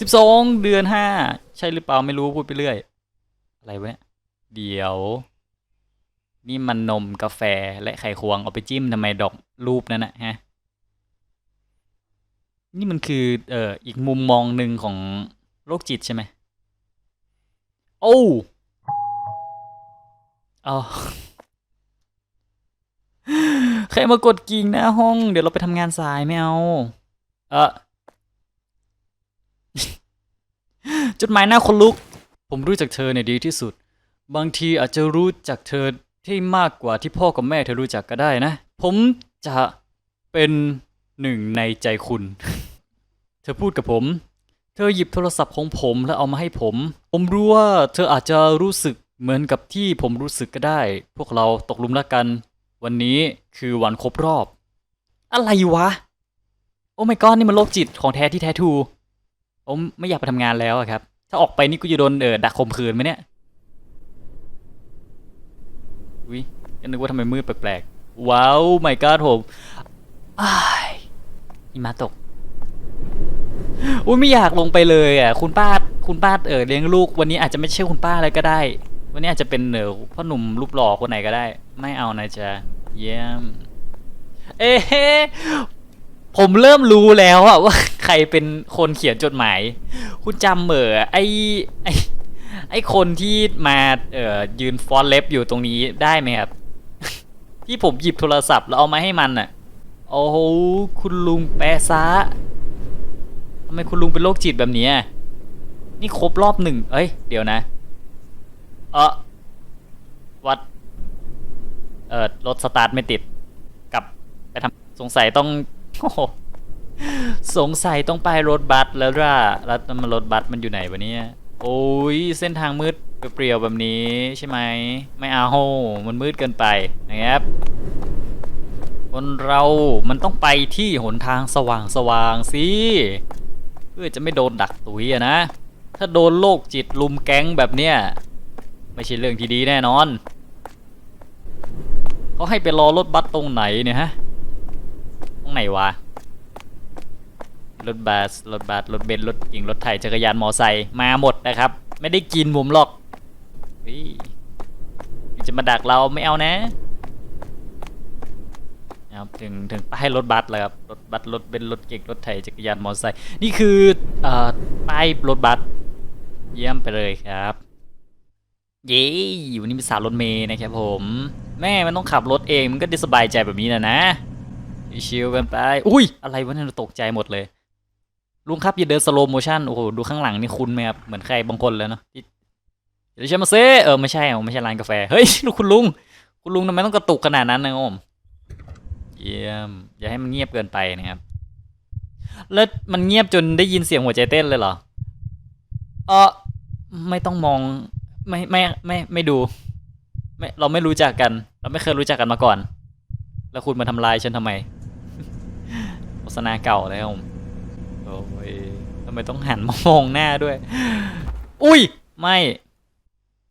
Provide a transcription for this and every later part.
สิบสองเดือนห้าใช่หรือเปล่าไม่รู้พูดไปเรื่อย อะไรวะเนี่ยเดี๋ยว นี่มันนมกาแฟและไข่ควงเอาไปจิ้มทำไมดอกรูปนั่นนะฮะ นี่มันคือเอ่ออีกมุมมองหนึ่งของโรคจิตใช่ไหมโอ้เอาใครมากดกิ่งหน้าห้อง เดี๋ยวเราไปทำงานสายไม่เอา เออ จดหมายหน้าคนลุก ผมรู้จักเธอในยดีที่สุด บางทีอาจจะรู้จักเธอที่มากกว่าที่พ่อกับแม่เธอรู้จักก็ได้นะ ผมจะเป็นหนึ่งในใจคุณ เธอพูดกับผม เธอหยิบโทรศัพท์ของผมแล้วเอามาให้ผม ผมรู้ว่าเธออาจจะรู้สึกเหมือนกับที่ผมรู้สึกก็ได้ พวกเราตกลุมรักกัน วันนี้คือวันครบรอบ อะไรวะ โอ้ไม่ก้อนนี่มันโรคจิตของแท้ที่แท้ทู ผมไม่อยากไปทำงานแล้วครับ ถ้าออกไปนี่กูจะโดนเออดักข่มขืนไหมเนี่ยอุ้ยก็นึกว่าทำไมมืดแปลกๆ ว้าวไม่ก้าผมอ้ายหิมะตก อุ้ยไม่อยากลงไปเลยอะ คุณป้า คุณป้าเออเลี้ยงลูก วันนี้อาจจะไม่ใช่คุณป้าอะไรก็ได้ วันนี้อาจจะเป็นเออพ่อหนุ่มรูปหล่อคนไหนก็ได้ ไม่เอานะจ๊ะเยี่ยม เอ๊ะ ผมเริ่มรู้แล้วอะว่าใครเป็นคนเขียนจดหมาย คุณจำเหมอไอไอไอคนที่มาเอ่อยืนฟอนเล็บอยู่ตรงนี้ได้ไหมครับ ที่ผมหยิบโทรศัพท์แล้วเอามาให้มันอะโอ้โหคุณลุงแปะซะทำไมคุณลุงเป็นโรคจิตแบบนี้นี่ครบรอบหนึ่งเอ้ย เดี๋ยวนะ เออวัด เออรถสตาร์ทไม่ติด กลับไปทำสงสัยต้อง โอ้สงสัยต้องไปรถบัสแล้วล่ะแล้วมันรถบัสมันอยู่ไหนวะเนี่ยโอ้ยเส้นทางมืดเปรียวแบบนี้ใช่ไหมไม่เอามันมืดเกินไปนะครับคนเรามันต้องไปที่หนทางสว่างๆสิเพื่อจะไม่โดนดักตุยอะนะ ถ้าโดนโรคจิตลุมแก๊งแบบเนี้ยไม่ใช่เรื่องที่ดีแน่นอนเขาให้ไปรอรถบัสตรงไหนเนี่ยฮะ รงไหนวะ รถบัสรถบัสรถเบนซ์รถเก่งรถไถจักรยานมอไซค์มาหมดนะครับ ไม่ได้กินผมหรอกเฮ้ยจะมาดักเราไม่เอานะนะครับถึงถึงป้ายรถบัสแล้วครับรถบัสรถเบนซ์รถเก่งรถไถจักรยานมอไซค์นี่คือเอ่อป้ายรถบัสเยี่ยมไปเลยครับเย้วันนี้เป็นสาวรถเมย์นะครับผม แม่มันต้องขับรถเองมันก็ได้สบายใจแบบนี้นะนะ ชิลกันไป อุ้ย อะไรวะเนี่ยตกใจหมดเลย ลุงครับอย่าเดินสโลโมชั่น โอ้โห ดูข้างหลังนี่คุ้นไหมครับ เหมือนใครบางคนเลยเนาะเดี๋ยวใช่มาเซ่เออ ไม่ใช่ไม่ใช่ร้านกาแฟ เฮ้ยลูกคุณลุง คุณลุงทำไมต้องกระตุกขนาดนั้นนะโอมเยี่ยม อย่าให้มันเงียบเกินไปนะครับ แล้วมันเงียบจนได้ยินเสียงหัวใจเต้นเลยเหรอ เออไม่ต้องมอง ไม่ไม่ไม่ไม่ดู ไม่เราไม่รู้จักกัน เราไม่เคยรู้จักกันมาก่อน แล้วคุณมาทำลายฉันทำไม ษณาเก่าแล้วโอ้ยทำไมต้องหันมามองหน้าด้วย อุ้ย ไม่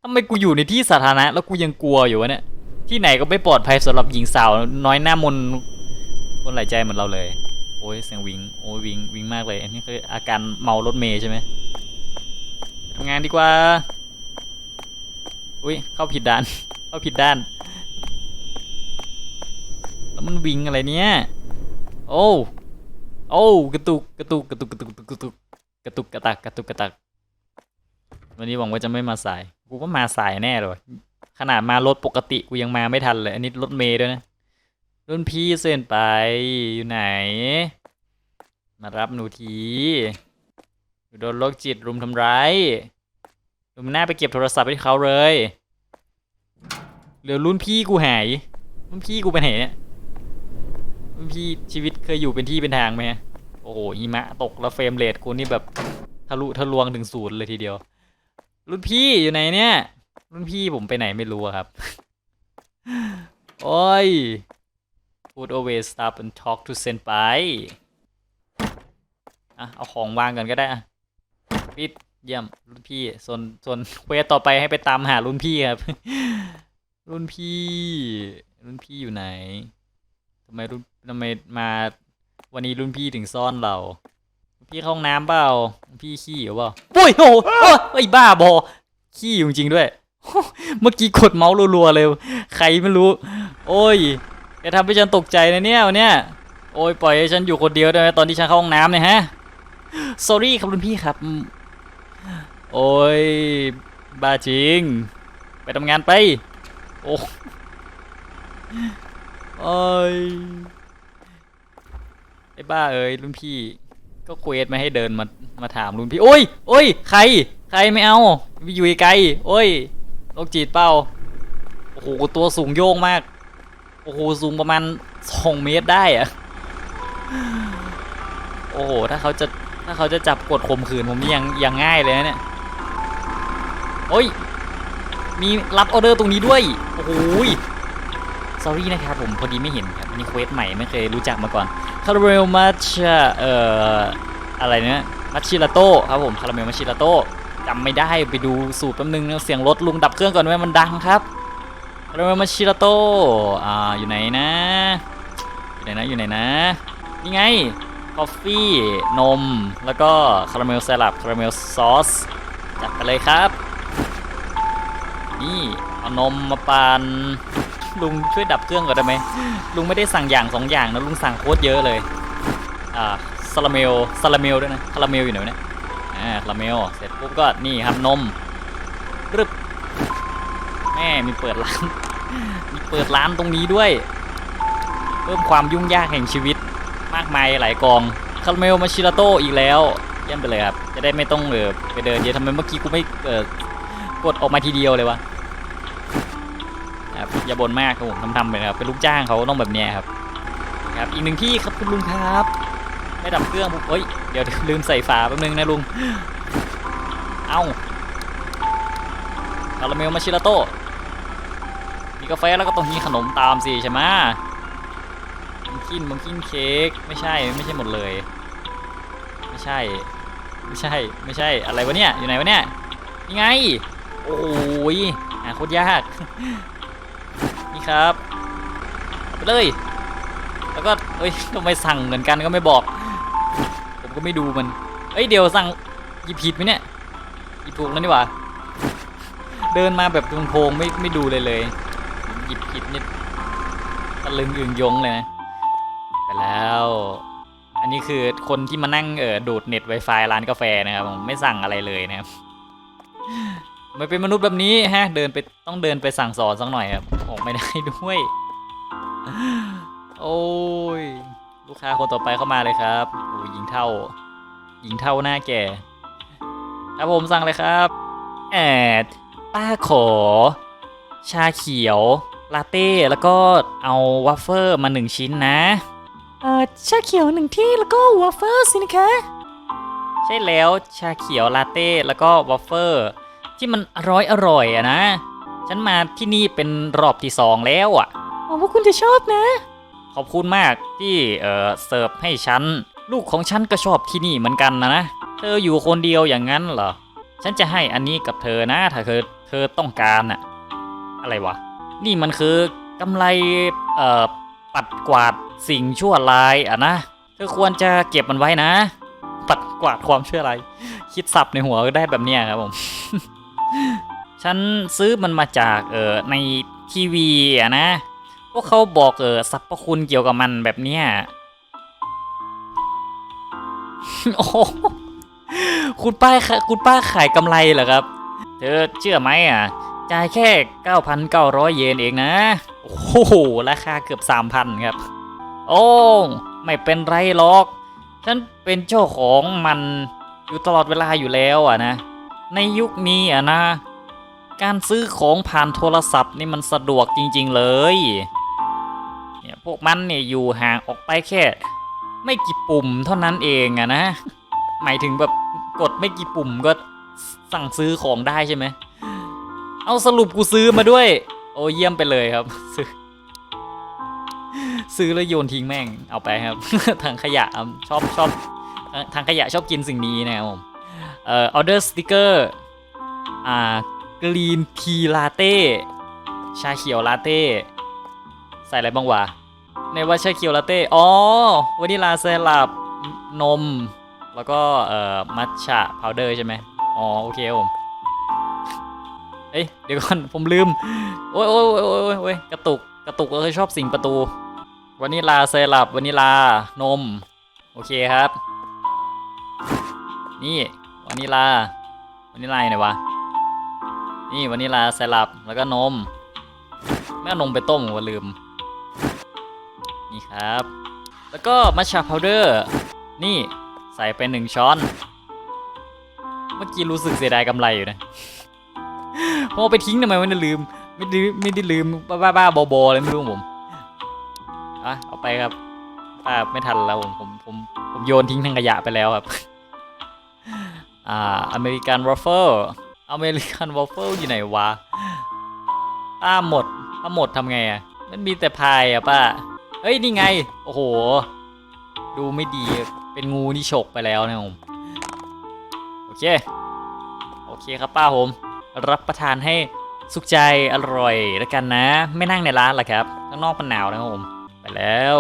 ทำไมกูอยู่ในที่สาธารณะแล้วกูยังกลัวอยู่วะเนี่ย ที่ไหนก็ไม่ปลอดภัยสำหรับหญิงสาว น้อยหน้ามนคนหลายใจเหมือนเราเลย โอ้ยเสียงวิง โอ้ยวิงวิงมากเลย อันนี้คืออาการเมารถเมย์ใช่ไหมทำงานดีกว่า อุ้ยเข้าผิดด้าน เข้าผิดด้าน แล้วมันวิงอะไรเนี่ย โอ้ โอ้กระตุกกระตุกกระตุกกระตุกกระตุกกระตุกกระตักกระตุกกระตัก วันนี้หวังว่าจะไม่มาสาย กูก็มาสายแน่เลยขนาดมารถปกติกูยังมาไม่ทันเลยอันนี้รถเมย์ด้วยนะรุ่นพี่เส้นไปอยู่ไหน มารับหนูทีโดนโรคจิตรุมทำร้ายรุมหน้าไปเก็บโทรศัพท์ให้เขาเลยเหลือรุ่นพี่กูหายรุ่นพี่กูไปไหนเนี่ย พี่ชีวิตเคยอยู่เป็นที่เป็นทางไหมโอ้โหหิมะตกแล้วเฟรมเรทกูนี่แบบทะลุทะลวงถึงศูนย์เลยทีเดียว รุ่นพี่อยู่ไหนเนี่ย รุ่นพี่ผมไปไหนไม่รู้ครับ โอ้ย would always stop and talk to senpai อะ เอาของวางกันก็ได้อะปิดเยี่ยม รุ่นพี่ส่วนส่วนเควสต่อไปให้ไปตามหารุ่นพี่ครับ รุ่นพี่ รุ่นพี่อยู่ไหน ทำไมรุ่นทำไมมา วันนี้รุ่นพี่ถึงซ่อนเรา พี่เข้าห้องน้ำเปล่า พี่ขี้หรือเปล่าโอ้ยโอ้โหโอ้ยไอ้บ้าบอ ขี้อยู่จริงๆด้วย เมื่อกี้กดเมาส์รัวๆเลย ใครไม่รู้ โอ้ยอย่าทำให้ฉันตกใจนะเนี่ยวันเนี้ยโอ้ยปล่อยให้ฉันอยู่คนเดียวได้ไหมตอนที่ฉันเข้าห้องน้ำเนี่ยฮะ sorry ครับรุ่นพี่ครับ โอ้ยบ้าจริง ไปทำงานไป โอ้ โอ้ยไอ้บ้าเอ้ยรุ่นพี่ ก็เควสไม่ให้เดินมามาถามรุ่นพี่โอ้ยโอ้ยใคร ใครไม่เอาอยู่ไกลโอ้ยโรคจีดเป้าโอ้โหตัวสูงโยงมากโอ้โหสูงประมาณสองเมตรได้อะโอ้โหถ้าเขาจะถ้าเขาจะจับกดข่มขืนผมนี่ยังยังง่ายเลยนะเนี่ยโอ้ยมีรับออเดอร์ตรงนี้ด้วย โอ้โห sorry นะครับผมพอดีไม่เห็นครับนี่เควสใหม่ไม่เคยรู้จักมาก่อนคาราเมลมัชเอ่ออะไรเนี่ยมัชชิลาโต้ครับผมคาราเมลมัชชิลาโต้จำไม่ได้ไปดูสูตรแป๊บนึงเสียงรถลุงดับเครื่องก่อนไหมมันดังครับคาราเมลมัชชิลาโต้อ่าอยู่ไหนนะอยู่ไหนนะอยู่ไหนนะนี่ไงกาแฟนม แล้วก็คาราเมลสลับคาราเมลซอสจัดไปเลยครับ นี่เอานมมาปาน ลุงช่วยดับเครื่องก่อนได้ไหมลุงไม่ได้สั่งอย่างสองอย่างนะลุงสั่งโคตรเยอะเลยอ่าซาลาเมลซาลาเมลด้วยนะคาราเมลอยู่ไหนเนี่ยอ่าคาราเมลเสร็จปุ๊บก็นี่ครับนมรึบแม่มีเปิดร้านมีเปิดร้านตรงนี้ด้วย เพิ่มความยุ่งยากแห่งชีวิตมากมายหลายกองคาราเมลมาชิราโตอีกแล้วเยี่ยมไปเลยครับจะได้ไม่ต้องเออไปเดินเยอะทำไมเมื่อกี้กูไม่เออกดออกมาทีเดียวเลยวะ ครับอย่าบ่นมากครับผมทำๆไปนะครับเป็นลูกจ้างเขาต้องแบบนี้ครับครับอีกหนึ่งที่ครับคุณลุงครับไม่ดับเครื่องผมเอ้ยเดี๋ยวลืมใส่ฝาแป๊บนึงนะลุงเอ้าคาราเมลมาชิราโต้มีกาแฟแล้วก็ต้องมีขนมตามสิใช่ไหมมังคินมังคินเค้กไม่ใช่ไม่ใช่หมดเลย ไม่ใช่ ไม่ใช่ไม่ใช่อะไรวะเนี่ยอยู่ไหนวะเนี่ยยังไง โอ้ยหาโคตรยาก ครับเอาไปเลย แล้วก็เอ้ยทำไมสั่งเหมือนกันก็ไม่บอก ผมก็ไม่ดูมัน เอ้ยเดี๋ยวสั่งหยิบผิดไหมเนี่ยหยิบถูกแล้วนี่หว่า เดินมาแบบโพงๆไม่ไม่ดูเลยเลยหยิบผิดนี่ตะลึงอึงยงเลยนะไปแล้วอันนี้คือคนที่มานั่งเออดูดเน็ต Wi-Fi ร้านกาแฟนะครับผมไม่สั่งอะไรเลยนะครับไม่เป็นมนุษย์แบบนี้ฮะเดินไปต้องเดินไปสั่งสอนสักหน่อยครับ ออกไม่ได้ด้วย โอ้ย ลูกค้าคนต่อไปเข้ามาเลยครับโอ้ยหญิงเท่า หญิงเท่าหน้าแก่ ครับผมสั่งเลยครับ แอดป้าขอ ชาเขียว ลาเต้ แล้วก็เอาวัฟเฟอร์มาหนึ่งชิ้นนะ เออชาเขียวหนึ่งที่แล้วก็วัฟเฟอร์สินะคะ ใช่แล้ว ชาเขียว ลาเต้ แล้วก็วัฟเฟอร์ ที่มันอร่อยอร่อยอะนะ ฉันมาที่นี่เป็นรอบที่สองแล้วอะหวังว่าคุณจะชอบนะ ขอบคุณมากที่เอ่อเสิร์ฟให้ฉัน ลูกของฉันก็ชอบที่นี่เหมือนกันนะนะเธออยู่คนเดียวอย่างนั้นเหรอ ฉันจะให้อันนี้กับเธอนะ ถ้าเธอเธอต้องการน่ะอะไรวะ นี่มันคือกำไรเอ่อปัดกวาดสิ่งชั่วร้ายอะนะเธอควรจะเก็บมันไว้นะ ปัดกวาดความชั่วร้ายคิดสับในหัวก็ได้แบบเนี้ยครับผม ฉันซื้อมันมาจากเออในทีวีอะนะ พวกเขาบอกเออสรรพคุณเกี่ยวกับมันแบบเนี้ยโอ้คุณป้าขายคุณป้าขายกำไรเหรอครับ เธอเชื่อไหมอะ จ่ายแค่ 9,900 เยนเองนะ โอ้โห ราคาเกือบ 3,000 ครับ โอ้ ไม่เป็นไรหรอก ฉันเป็นเจ้าของมันอยู่ตลอดเวลาอยู่แล้วอะนะ ในยุคนี้อะนะ การซื้อของผ่านโทรศัพท์นี่มันสะดวกจริง ๆ เลย เนี่ยพวกมันเนี่ยอยู่ห่างออกไปแค่ ไม่กี่ปุ่มเท่านั้นเองอะนะ หมายถึงแบบกดไม่กี่ปุ่มก็สั่งซื้อของได้ใช่ไหม เอาสรุปกูซื้อมาด้วย โอ้เยี่ยมไปเลยครับ ซื้อซื้อแล้วโยนทิ้งแม่ง เอาไปครับ ทางขยะชอบชอบทางขยะชอบกินสิ่งนี้นะครับผม เอ่อออเดอร์สติกเกอร์ อ่า กรีนทีลาเต้ ชาเขียวลาเต้ ใส่อะไรบ้างวะ ในว่าชาเขียวลาเต้ อ๋อวานิลาสลับนม แล้วก็เอ่อมัทฉะพาวเดอร์ใช่ไหมอ๋อ โอเคผม เอ้ย เดี๋ยวก่อน ผมลืม โอ้ยโอ้ยโอ้ยโอ้ยกระตุก กระตุกแล้วชอบสิ่งประตูวานิลาเซรัปวานิลานม โอเคครับ นี่วานิลาวานิลาอยู่ไหนวะ นี่วานิลาเซรัปแล้วก็นมไม่เอานมไปต้มว่าลืม นี่ครับ แล้วก็มัชชาพาวเดอร์ นี่ใส่ไปหนึ่งช้อน เมื่อกี้รู้สึกเสียดายกำไรอยู่นะพอเอาไปทิ้งทำไมวะเนี่ยลืม ไม่ได้ไม่ได้ลืมบ้าบ้าๆบอๆเลยไม่รู้ผมอะเอาไปครับป้าไม่ทันแล้วผมผมผมผมโยนทิ้งทางขยะไปแล้วครับ อ่าอเมริกันวอฟเฟิล อเมริกันวอฟเฟิลอยู่ไหนวะถ้าหมดถ้าหมดทำไงอะมันมีแต่พายอะป้าเฮ้ย นี่ไง โอ้โห ดูไม่ดีเป็นงูที่ฉกไปแล้วนะผมโอเค โอเคครับป้าผม รับประทานให้สุขใจอร่อยแล้วกันนะ ไม่นั่งในร้านหรอครับข้างนอกมันหนาวนะผมไปแล้ว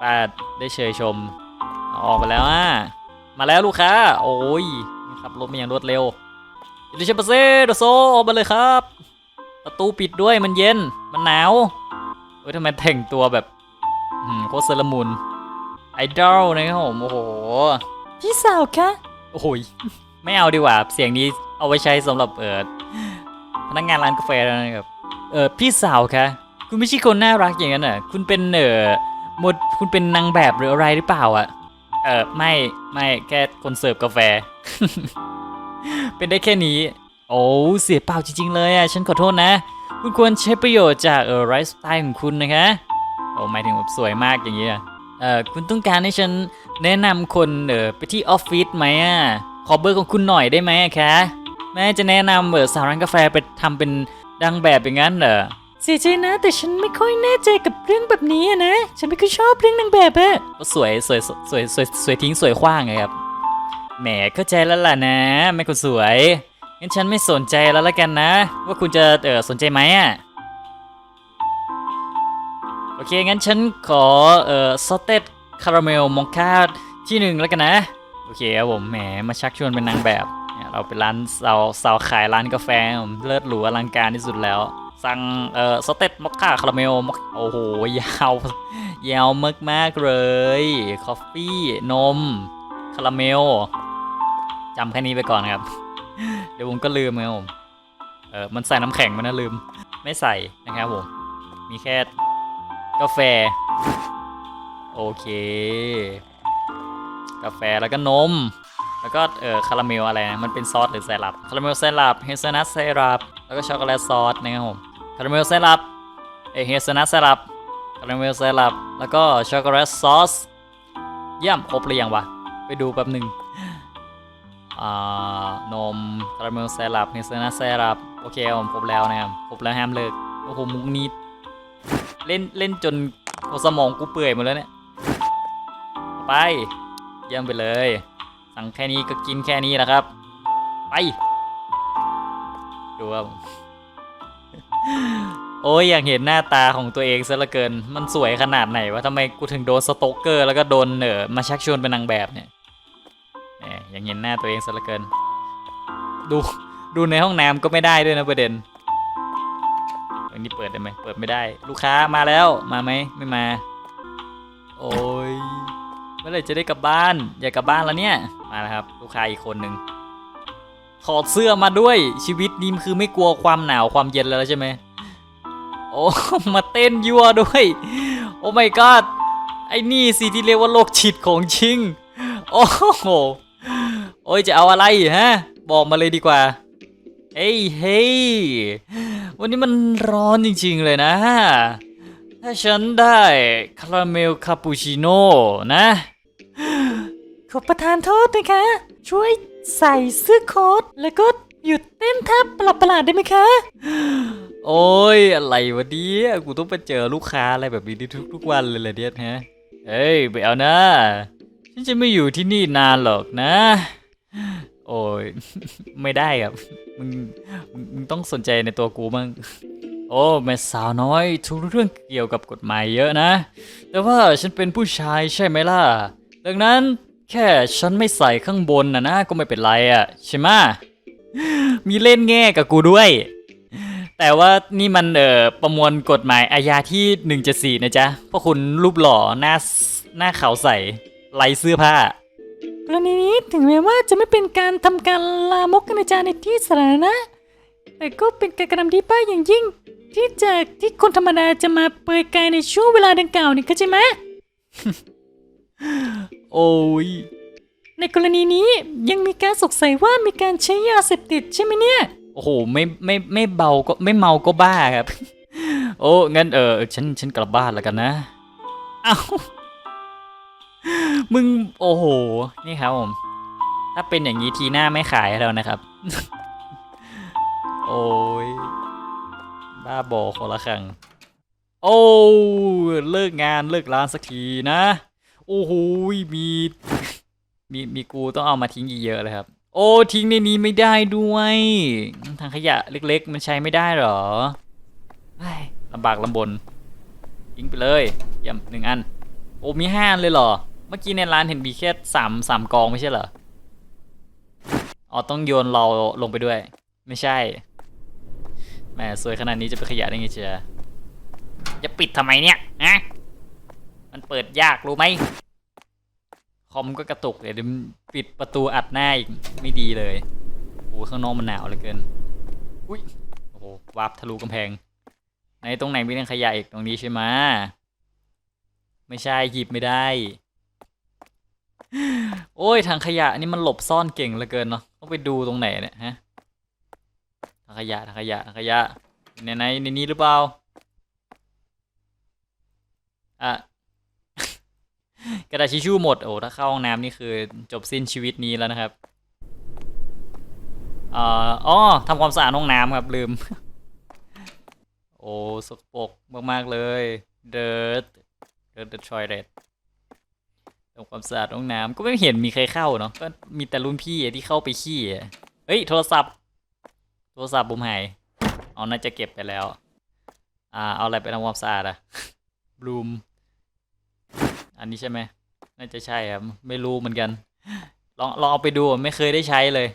ป้าได้เชยชมออกไปแล้วอะมาแล้วลูกค้า โอ้ยขับรถมาอย่างรวดเร็ว ดิฉันเปเซ่โดโซออกมาเลยครับ ประตูปิดด้วยมันเย็นมันหนาวเฮ้ยทำไมแต่งตัวแบบอืมโคตรเซรามุนไอดอลนะครับผมโอ้โห พี่สาวคะโอ้โหยไม่เอาดีกว่า เสียงนี้เอาไว้ใช้สำหรับเออพนักงานร้านกาแฟแล้วนะครับเออพี่สาวคะคุณไม่ใช่คนน่ารักอย่างนั้นอะ คุณเป็นเออหมดคุณเป็นนางแบบหรืออะไรหรือเปล่าอะ เออไม่ไม่แค่คนเสิร์ฟกาแฟ เป็นได้แค่นี้ โอ้เสียเปล่าจริงๆเลยอะ ฉันขอโทษนะ คุณควรใช้ประโยชน์จากเออไลฟ์สไตล์ของคุณนะคะโอ้หมายถึงแบบสวยมากอย่างนี้อะเออคุณต้องการให้ฉันแนะนำคนเออไปที่ออฟฟิศไหมอะขอเบอร์ของคุณหน่อยได้ไหมคะแม่จะแนะนำเออสาวร้านกาแฟไปทำเป็นดังแบบอย่างนั้นเหรอเสียใจนะแต่ฉันไม่ค่อยแน่ใจกับเรื่องแบบนี้อะนะ ฉันไม่ค่อยชอบเรื่องนางแบบอะสวยสวยสวยสวยสวยสวยทิ้งสวยขว้างไงครับ แหมเข้าใจแล้วล่ะนะแม่คนสวย งั้นฉันไม่สนใจแล้วละกันนะ ว่าคุณจะเออสนใจไหมอะ โอเค งั้นฉันขอเออซอสเต็ดคาราเมลมอคค่าที่หนึ่งแล้วกันนะ โอเคครับผมแหมมาชักชวนเป็นนางแบบเราเป็นร้านสาวสาวขายร้านกาแฟผมเลิศหรูอลังการที่สุดแล้ว สั่งเอ่อสเต็ดมอคค่าคาราเมลโอ้โหยาวยาวมากมากเลย คอฟฟี่ นม คาราเมล จำแค่นี้ไปก่อนครับ เดี๋ยวผมก็ลืมครับผมเออมันใส่น้ำแข็งมันนะลืม ไม่ใส่นะครับผม มีแค่กาแฟ โอเค กาแฟแล้วก็นม แล้วก็เออคาราเมลอะไรนะมันเป็นซอสหรือไซรัปคาราเมลไซรัปเฮเซนัทไซรัปแล้วก็ช็อกโกแลตซอสนะครับผมคาราเมลไซรัปเอเฮเซนัทไซรัปคาราเมลไซรัปแล้วก็ช็อกโกแลตซอสเยี่ยมครบหรือยังวะไปดูแป๊บหนึ่ง นมคาราเมลไซรัปเฮซนัทไซรัปโอเคผมครบแล้วนะครับครบแล้วห้ามเลิกโอ้โหมุกนี้เล่นเล่นจนสมองกูเปื่อยหมดแล้วเนี่ยไปเยี่ยมไปเลย สั่งแค่นี้ก็กินแค่นี้แหละครับ ไปดูครับโอ้ยอยากเห็นหน้าตาของตัวเองซะเหลือเกิน มันสวยขนาดไหนวะทำไมกูถึงโดนสโตกเกอร์ แล้วก็โดนเนอมาชักชวนเป็นนางแบบเนี่ย ยากเห็นหน้าตัวเองซะเหลือเกิน ดูดูในห้องน้ำก็ไม่ได้ด้วยนะประเด็นอันนี้เปิดได้ไหมเปิดไม่ได้ ลูกค้ามาแล้วมาไหมไม่มา โอ้ยเมื่อไรจะได้กลับบ้านอยากกลับบ้านแล้วเนี่ยมาแล้วครับ ลูกค้าอีกคนหนึ่งถอดเสื้อมาด้วยชีวิตนี้คือไม่กลัวความหนาวความเย็นแล้วใช่ไหมโอ้มาเต้นยั่วด้วย โอ้ my god ไอ้นี่สิที่เรียกว่าโรคจิตของจริง โอ้โห อ้ยจะเอาอะไรฮะ บอกมาเลยดีกว่าเฮ้ยเฮ้ยวันนี้มันร้อนจริงๆเลยนะ ถ้าฉันได้คาราเมลคาปูชิโน่นะ ขอประทานโทษนะคะ ช่วยใส่เสื้อโค้ทแล้วก็หยุดเต้นท่าประหลาดๆได้ไหมคะ โอ้ย อะไรวะเนี่ยกูต้องไปเจอลูกค้าอะไรแบบนี้ทุกๆวันเลยเลยเนี่ยฮะเฮ้ย ไปเอานะ ฉันจะไม่อยู่ที่นี่นานหรอกนะ โอ้ยไม่ได้ครับมึงมึงต้องสนใจในตัวกูมั่งโอ้แม่สาวน้อยทุกเรื่องเกี่ยวกับกฎหมายเยอะนะ แต่ว่าฉันเป็นผู้ชายใช่ไหมล่ะ ดังนั้นแค่ฉันไม่ใส่ข้างบนนะนะก็ไม่เป็นไรอะใช่ไหมมีเล่นแง่กับกูด้วย แต่ว่านี่มันเอ่อประมวลกฎหมายอาญาที่174นะจ๊ะเพราะคุณรูปหล่อหน้าหน้าขาวใสไร้เสื้อผ้า กรณีนี้ถึงแม้ว่าจะไม่เป็นการทำการลามกอนาจารในที่สาธารณะ แต่ก็เป็นการกระทำที่ป้ายอย่างยิ่ง ที่จากที่คนธรรมดาจะมาเปลือยกายในช่วงเวลาดังกล่าวนี่เข้าใจไหมโอ้ย ในกรณีนี้ยังมีการสงสัยว่ามีการใช้ยาเสพติดใช่ไหมเนี่ย โอ้โห ไม่ไม่ไม่เบาก็ไม่เมาก็บ้าครับ โอ้งั้นเออฉันฉันกลับบ้านแล้วกันนะ เอ้า มึงโอ้โห นี่ครับผม ถ้าเป็นอย่างนี้ทีหน้าไม่ขายแล้วนะครับ โอ้ย บ้าบอคนละครั้งโอ้เลิกงานเลิกร้านสักทีนะ โอ้โหมีมีมีกูต้องเอามาทิ้งเยอะเลยครับ โอ้ทิ้งในนี้ไม่ได้ด้วยทางขยะเล็กๆ มันใช้ไม่ได้หรอไอ้ลำบากลำบนทิ้งไปเลยเยี่ยมหนึ่งอัน โอ้มีห้าอันเลยเหรอ เมื่อกี้ในร้านเห็นมีแค่สามสามกองไม่ใช่เหรอ อ๋อต้องโยนเราลงไปด้วย ไม่ใช่ แหมสวยขนาดนี้จะเป็นขยะได้ไงเชียจะปิดทำไมเนี่ยฮะมันเปิดยากรู้ไหมคอมก็กระตุกเดี๋ยวปิดประตูอัดหน้าอีกไม่ดีเลยโอ้ข้างนอกมันหนาวเหลือเกิน อุ้ยโอ้โหวาร์ปทะลุกำแพง ในตรงไหนมีเรื่องขยะอีกตรงนี้ใช่ไหมไม่ใช่หยิบไม่ได้ โอ้ยทางขยะนี่มันหลบซ่อนเก่งเหลือเกินเนาะต้องไปดูตรงไหนเนี่ยฮะทางขยะทางขยะทางขยะในไหนในนี้หรือเปล่าอะกระดาษทิชชู่หมดโอ้ถ้าเข้าห้องน้ำนี่คือจบสิ้นชีวิตนี้แล้วนะครับเอ่ออ๋อทำความสะอาดห้องน้ำครับลืม โอ้สกปรกมาก ๆ เลย dirt dirt the toilet ท ทำความสะอาดห้องน้ำก็ไม่เห็นมีใครเข้าเนาะก็มีแต่รุ่นพี่ที่เข้าไปขี้อะเฮ้ยโทรศัพท์ โทรศัพท์บุมหายเอาน่าจะเก็บไปแล้ว อ่าเอาอะไรไปทำความสะอาดอะบลูมอันนี้ใช่ไหมน่าจะใช่ครับไม่รู้เหมือนกัน ลองลองเอาไปดูไม่เคยได้ใช้เลย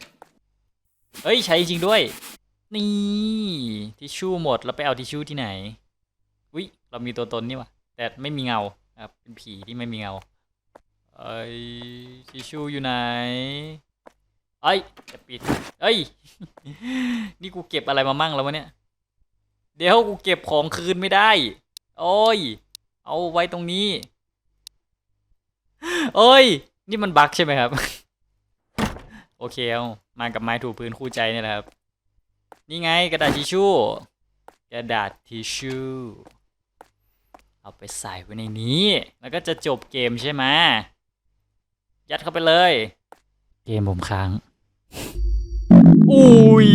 เอ้ยใช้จริงด้วย นี่ทิชชู่หมดแล้วไปเอาทิชชู่ที่ไหนอุ้ยเรามีตัวตนนี่วะแต่ไม่มีเงาครับเป็นผีที่ไม่มีเงา เอ้ยทิชชูอยู่ไหนเอ้ยจะปิดเอ้ย นี่กูเก็บอะไรมามั่งแล้ววะเนี่ย เดี๋ยวกูเก็บของคืนไม่ได้ โอ้ย เอาไว้ตรงนี้เอ้ย นี่มันบั๊กใช่ไหมครับ โอเคเอามากับไม้ถูพื้นคู่ใจเนี่ยแหละครับ นี่ไงกระดาษทิชชู่ กระดาษทิชชู่ เอาไปใส่ไว้ในนี้ แล้วก็จะจบเกมใช่ไหม ยัดเข้าไปเลย เกมผมค้าง อุ้ย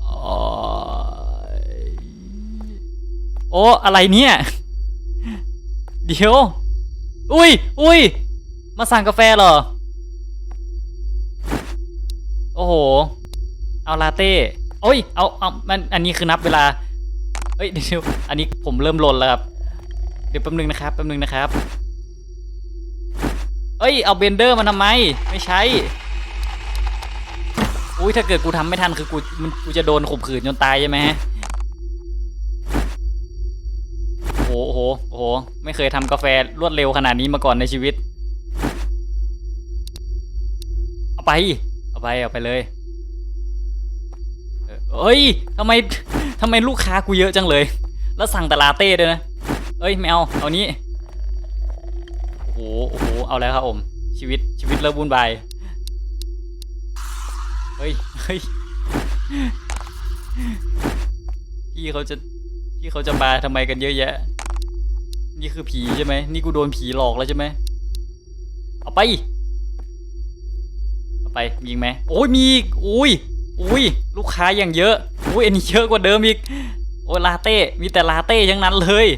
โอ้ยโอ้ อะไรเนี่ย เดี๋ยว อุ้ย อุ้ย มาสั่งกาแฟเหรอ โอ้โห เอาลาเต้โอ้ย เอา เอา มัน อันนี้คือนับเวลาเฮ้ย เดี๋ยว อันนี้ผมเริ่มลนแล้วครับเดี๋ยวแป๊บนึงนะครับแป๊บนึงนะครับ เอ้ยเอาเบนเดอร์มาทำไม ไม่ใช้อุ้ยถ้าเกิดกูทำไม่ทันคือกูมันกูจะโดนข่มขืนจนตายใช่ไหมโอ้โหโอ้โห ไม่เคยทำกาแฟรวดเร็วขนาดนี้มาก่อนในชีวิต เอาไป เอาไป เอาไปเลยเออเอ้ยทำไมทำไมลูกค้ากูเยอะจังเลย แล้วสั่งแต่ลาเต้ด้วยนะ เอ้ยไม่เอานี้ โอ้โห โอ้โห เอาแล้วครับผม ชีวิต ชีวิตเริ่มวุ่นวาย เฮ้ย เฮ้ย พี่เขาจะ พี่เขาจะมาทำไมกันเยอะแยะ นี่คือผีใช่ไหม นี่กูโดนผีหลอกแล้วใช่ไหม เอาไป เอาไปมีอีกไหม โอ้ย มีอุ้ย อุ้ย ลูกค้าอย่างเยอะ อุ้ย อันนี้เยอะกว่าเดิมอีก โอ้ยลาเต้ มีแต่ลาเต้ทั้งนั้นเลย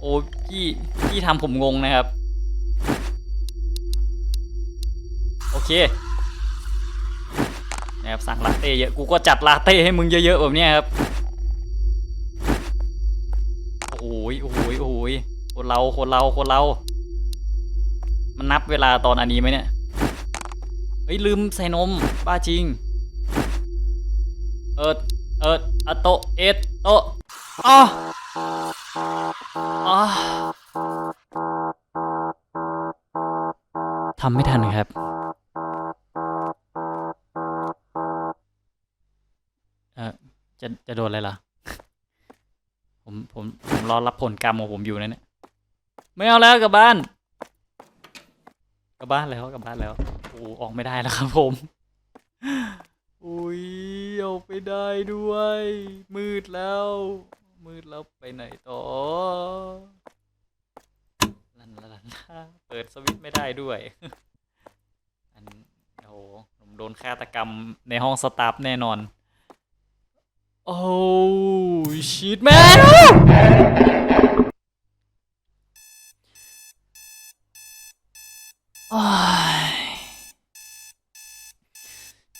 โอ้พี่พี่ทำผมงงนะครับ โอเคนะครับสั่งลาเต้เยอะกูก็จัดลาเต้ให้มึงเยอะๆแบบนี้ครับโอ้ยโอ้ยโอ้ยคนเราคนเราคนเรา มันนับเวลาตอนอันนี้ไหมเนี่ยเฮ้ยลืมใส่นมบ้าจริง เอิดเอิดอโตเอ็ดโตอ้ออ้อ ทำไม่ทันครับ เออจะจะโดนอะไรล่ะ ผมผมผมรอรับผลกรรมของผมอยู่นะเนี่ย ไม่เอาแล้วกลับบ้าน กลับบ้านแล้วกลับบ้านแล้วโอ้ออกไม่ได้แล้วครับผม อุ้ยออกไม่ได้ด้วย มืดแล้ว มืดแล้วไปไหนต่อลันลันลันเปิดสวิตช์ไม่ได้ด้วย อันโอ้โหผมโดนฆาตกรรมในห้องสตาฟแน่นอน โอ้ชิตแมน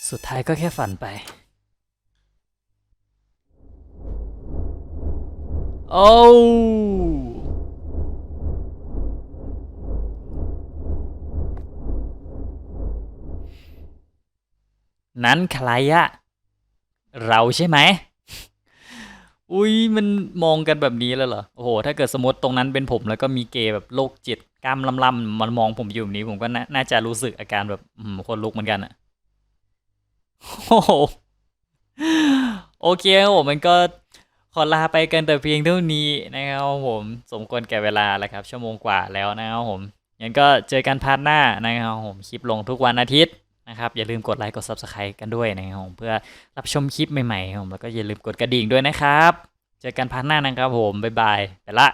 สุดท้ายก็แค่ฝันไป โอ้นั้นใครอะเราใช่ไหม อุ้ยมันมองกันแบบนี้แล้วเหรอ โอ้โห ถ้าเกิดสมมติตรงนั้นเป็นผมแล้วก็มีเกย์แบบโรคจิตกล้ามล่ำๆมันมองผมอยู่แบบนี้ผมก็น่าน่าจะรู้สึกอาการแบบคนลุกเหมือนกันอะโอ้โหโอเคครับผมมันก็ ขอลาไปกันแต่เพียงเท่านี้นะครับผมสมควรแก่เวลาแล้วครับ ชั่วโมงกว่าแล้วนะครับผมงั้นก็เจอกันพาร์ทหน้านะครับผมคลิปลงทุกวันอาทิตย์นะครับอย่าลืมกดไลค์กด Subscribe กันด้วยนะครับผมเพื่อรับชมคลิปใหม่ๆผมแล้วก็อย่าลืมกดกระดิ่งด้วยนะครับ เจอกันพาร์ทหน้านะครับผมบ๊ายบายไปละ